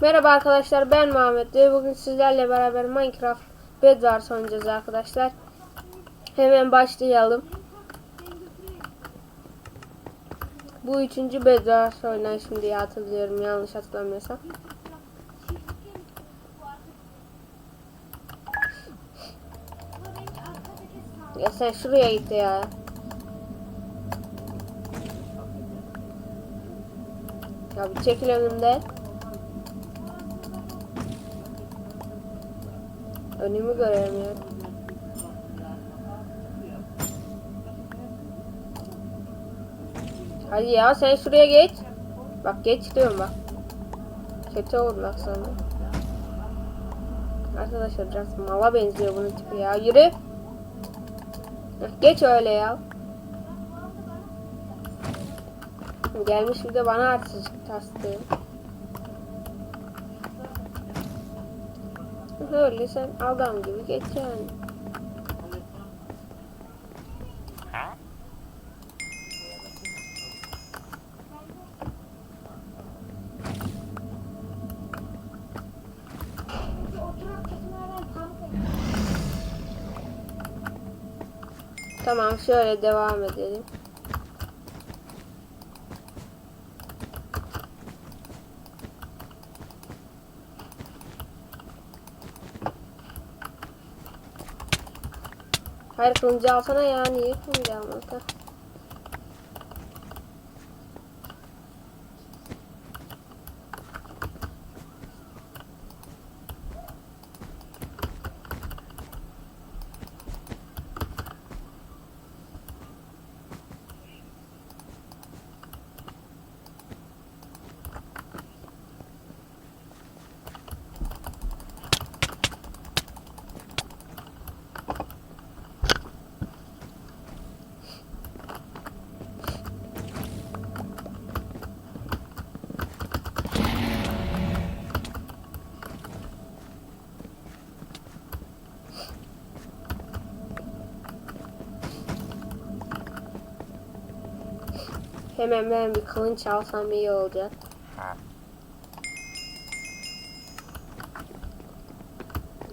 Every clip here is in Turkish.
Merhaba arkadaşlar ben Muhammed ve bugün sizlerle beraber Minecraft Bedwars oynayacağız arkadaşlar. Hemen başlayalım. Bu üçüncü Bedwars oynayışım diye hatırlıyorum yanlış hatırlamıyorsam. Ya sen şuraya git ya. Ya bir çekil önümde. Önümü göremiyorum. Hadi ya sen şuraya geç. Bak geç diyorum bak. Kötü olur bak sana. Arkadaşlar biraz mala benziyor bunun tipi ya. Yürü. Geç öyle ya. Gelmiş bir de bana artistlik tastı. Öyle sen adam gibi geç yani. Tamam şöyle devam edelim. Hayır kılıncı alsana ya niye kılıncı almadın? Hemen ben bir kılıç alsam iyi olacak.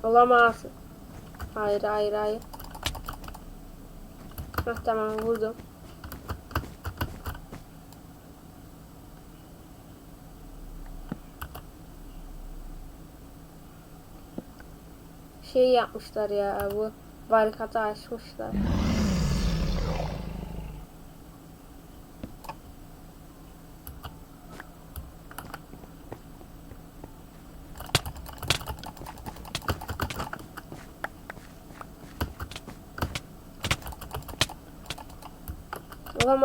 Olamaz. Hayır hayır hayır. Heh, tamam vurdum. Şey yapmışlar ya bu barikatı açmışlar.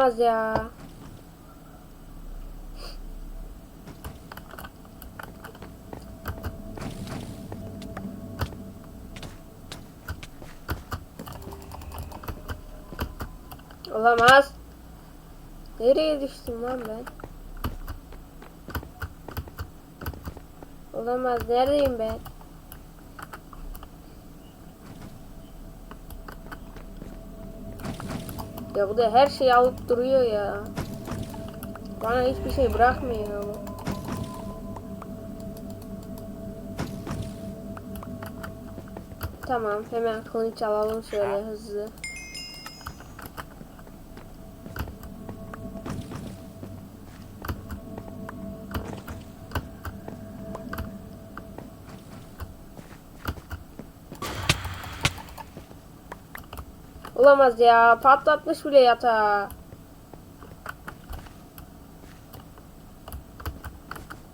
Olamaz ya. Olamaz. Nereye düştüm lan ben? Olamaz. Neredeyim ben? Ya bu da her şeyi alıp duruyor ya. Bana hiçbir şey bırakmıyor bu. Tamam hemen kılıç alalım şöyle hızlı. Olamaz ya. Patlatmış bile yatağı.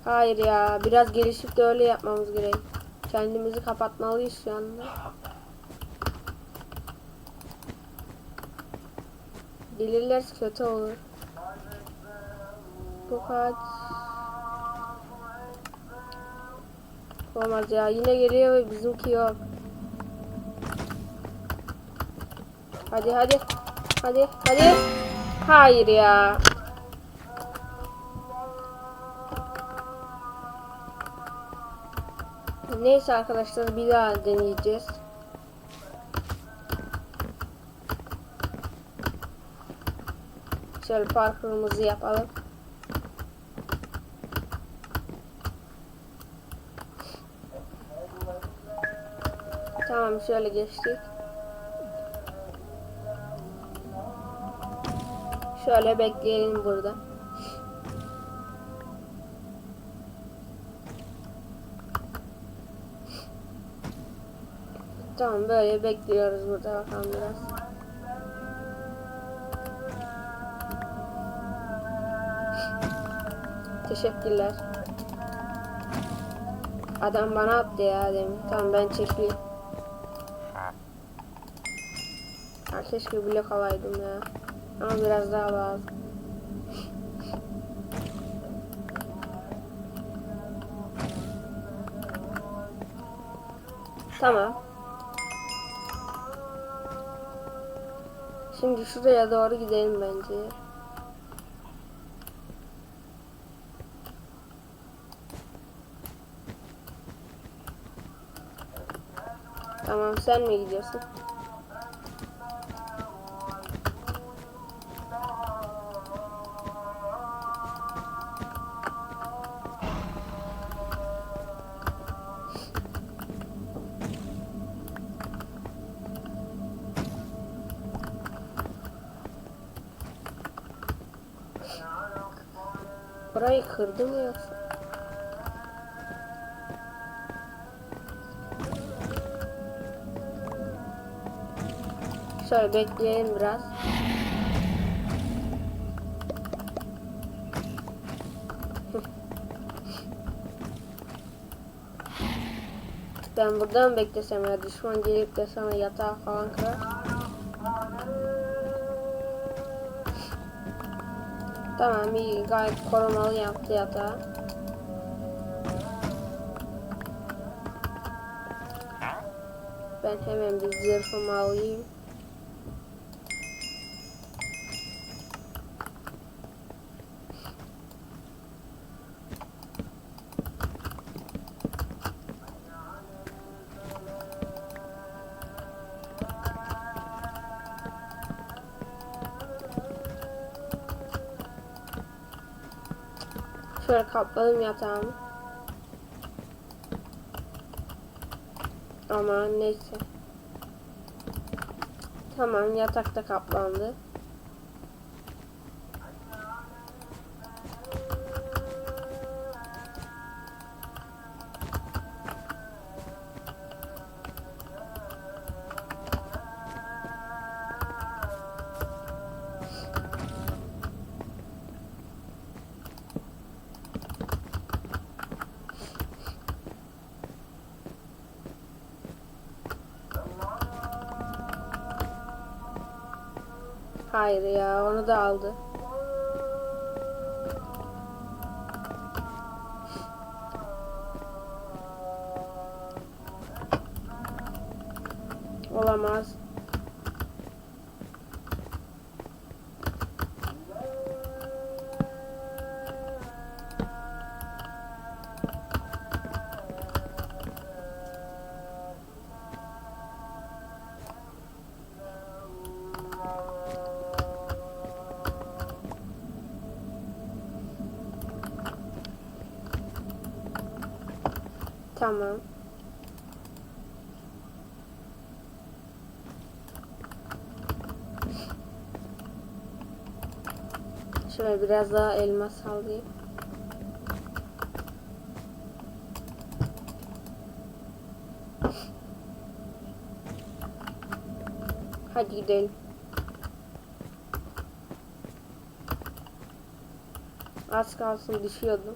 Hayır ya. Biraz gelişip de öyle yapmamız gerek. Kendimizi kapatmalıyız şu anda. Gelirlerse kötü olur. Bu kaç? Olamaz ya. Yine geliyor ve bizimki yok. Hadi hadi. Hadi hadi. Hayır ya. Neyse arkadaşlar bir daha deneyeceğiz. Şöyle parkurumuzu yapalım. Tamam şöyle geçtik. Şöyle bekleyelim burada. Tamam böyle bekliyoruz burada bakalım biraz. Teşekkürler. Adam bana attı ya demin. Tamam ben çekeyim. Ha, keşke blok alaydım ya. Ama biraz daha lazım. Tamam. Şimdi şuraya doğru gidelim bence. Tamam sen mi gidiyorsun? Burayı kırdı mı yoksa? Şöyle bekleyelim biraz. Ben buradan beklesem ya düşman gelip de sana yatağı falan kırar. Tamam iyi gayet korumalı yaptı yatağı. Ben hemen bir zırhımı alayım. Şöyle kapladım yatağımı. Ama neyse. Tamam yatakta kaplandı. Hayır ya onu da aldı. Olamaz. Tamam. Şöyle biraz daha elmas alayım. Hadi gidelim. Az kalsın düşüyordum.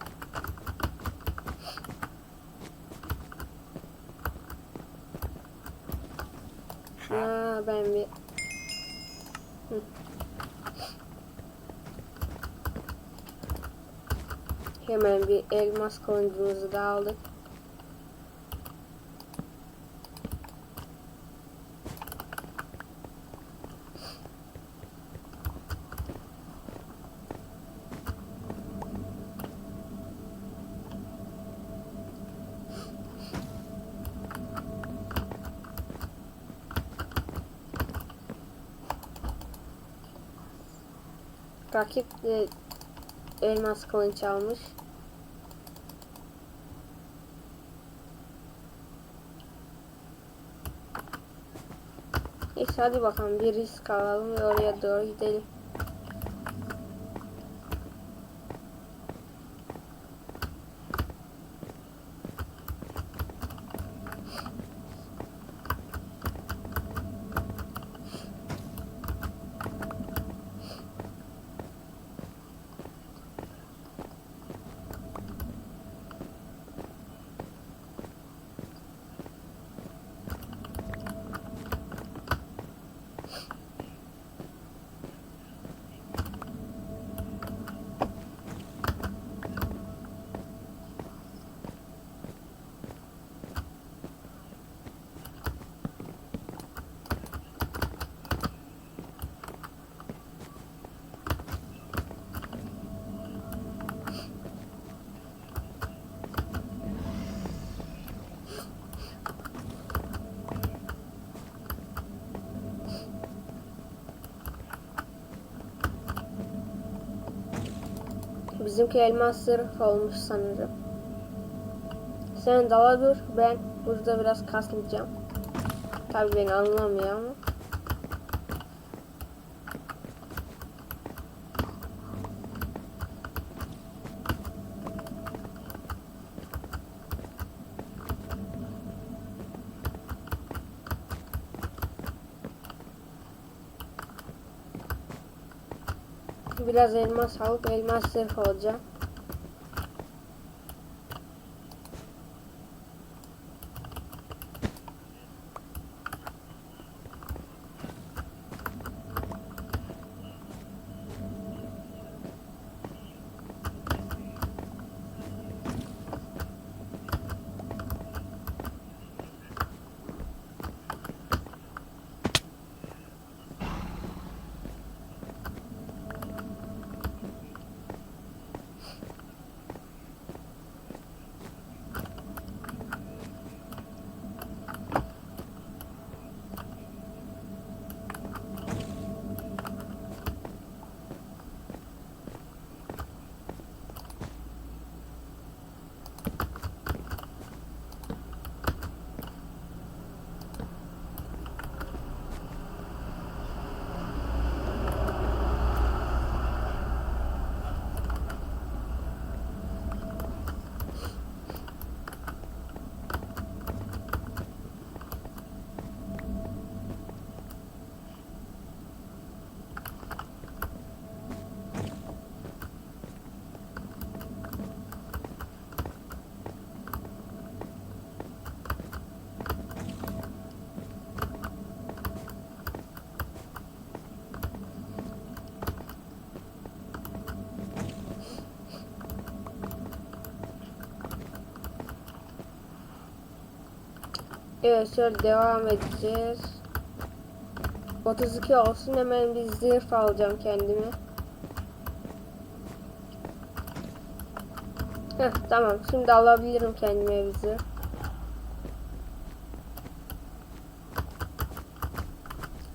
Ha, ben bir Hı. Hemen bir elmas kılıncımızı da aldık. Rakip de elmas kılıç almış. Neyse hadi bakalım bir risk alalım ve oraya doğru gidelim. Bizimki elmas sırf olmuş sanırım. Sen dala dur. Ben burada biraz kaslayacağım. Tabii beni anlamıyor ama. Biraz elmas alıp elmas sırf olacağım. Evet şöyle devam edeceğiz. 32 olsun hemen bir zırh alacağım kendime. Heh, tamam şimdi alabilirim kendime bir zırh.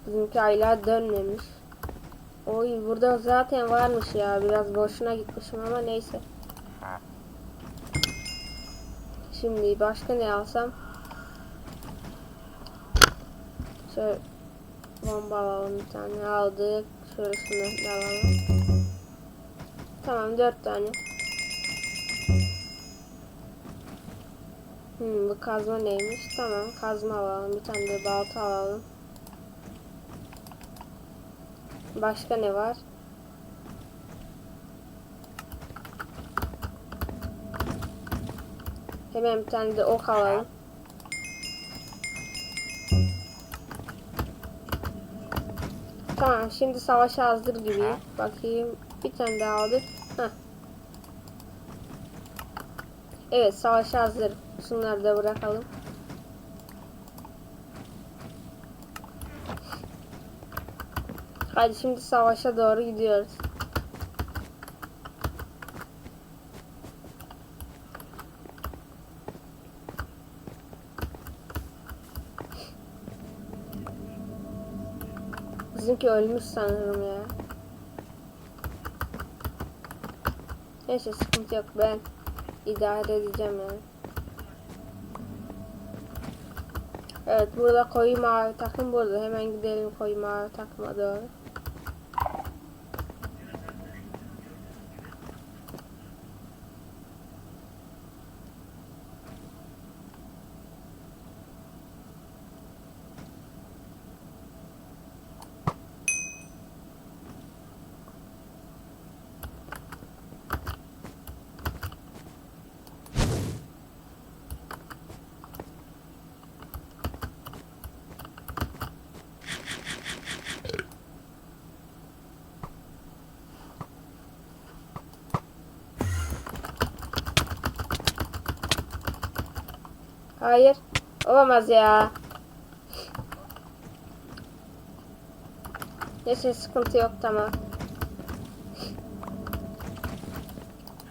Bizimki hala dönmemiş. Oy burada zaten varmış ya biraz boşuna gitmişim ama neyse. Şimdi başka ne alsam? Şöyle bomba alalım bir tane aldık. Da alalım. Tamam dört tane. Hmm, bu kazma neymiş? Tamam kazma alalım. Bir tane de balta alalım. Başka ne var? Hemen bir tane de ok alalım. Tamam şimdi savaşa hazır gibi. Bakayım bir tane daha aldık. Heh. Evet savaşa hazır. Şunları da bırakalım. Hadi şimdi savaşa doğru gidiyoruz. Bizimki ölmüş sanırım ya. Neyse sıkıntı yok ben idare edeceğim yani. Evet burada koyu mavi takım burada. Hemen gidelim koyu mavi takıma doğru. Hayır. Olamaz ya. Neyse sıkıntı yok tamam.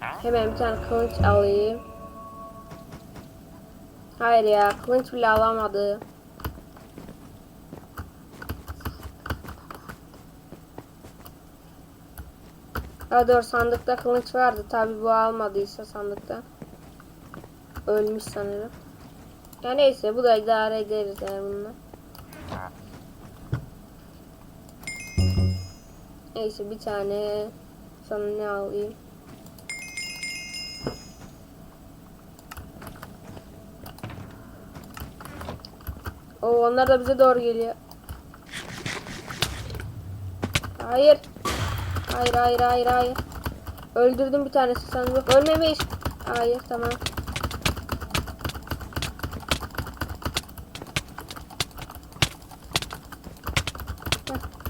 Hemen bir tane kılıç alayım. Hayır ya kılıç bile alamadı. Ha doğru sandıkta kılıç vardı. Tabi bu almadıysa sandıkta. Ölmüş sanırım. Ya neyse bu da idare ederiz yani bununla. Neyse bir tane sana ne alayım? O onlar da bize doğru geliyor. Hayır. Hayır hayır hayır hayır. Öldürdüm bir tanesi sanırım. Ölmemiş. Hayır tamam.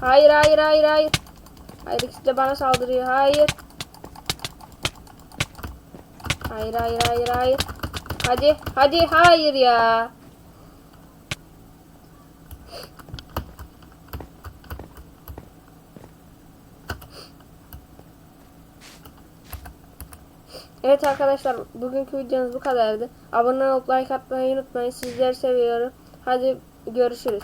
Hayır hayır hayır hayır. Hayır ikisi de bana saldırıyor. Hayır. Hayır hayır hayır hayır. Hadi hadi hayır ya. Evet arkadaşlar bugünkü videomuz bu kadardı. Abone olup like atmayı unutmayın. Sizleri seviyorum. Hadi görüşürüz.